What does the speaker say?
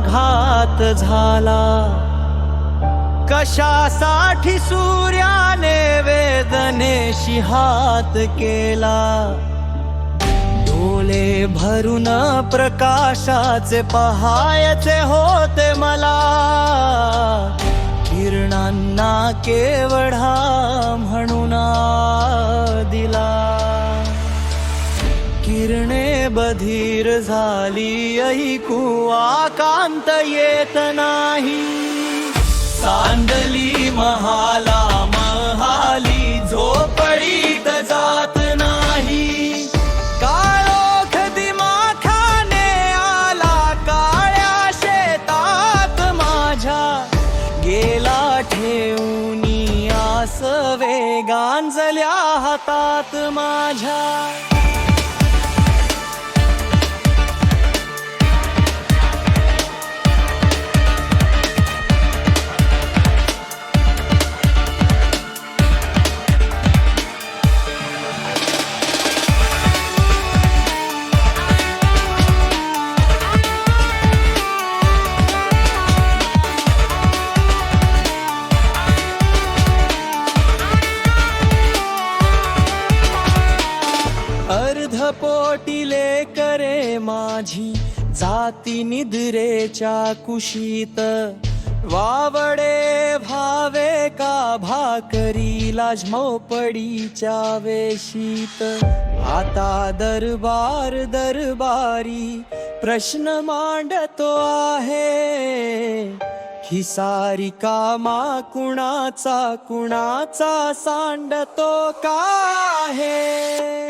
घात झाला. कशासाठी सूर्याने वेदनेशी हात केला? डोले भरून प्रकाशाचे पहायचे होते मला. किरणांना केवढा म्हणून दिला. किरणे बधीर झाली ऐकू आकांत येत नाही. सांडली महाला महाली झोपडीत जात नाही. काळोख दिमाखाने आला काळ्या शेतात माझ्या. गेला ठेवून आस वेगांजल्या हातात माझ्या. अर्धपोटिले करे माझी जाती निद्रेच्या कुशीत. वावडे भावे का भाकरीला लाजमोपडीच्या वेशीत. आता दरबार दरबारी प्रश्न मांडतो आहे. खिसारी कामा कुणाचा कुणाचा सांडतो का आहे?